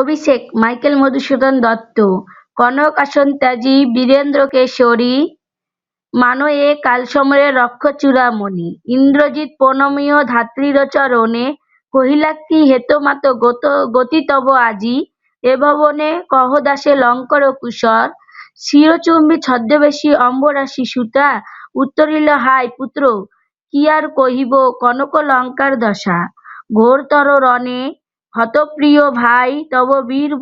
অভিষেক, Michael Madhusudan Dutta, কনক আসন ত্যাজী বীরেন্দ্র কেশরী, মানয়ে কালসমরে রক্ষচূড়ামণি, ইন্দ্রজিৎ প্রণমীয় ধাত্রীরচরণে কহিলাকি হেতমাত গতি তব আজি, এ ভবনে কহ দাসে লঙ্কর কুশর, শিরচুম্বী ছদ্মবেশী অম্বরাসী সুতা, উত্তরিল হায় পুত্র কি আর কহিব কনক লঙ্কার দশা, ঘোরতর রণে হতপ্রিয় ভাই তব বীর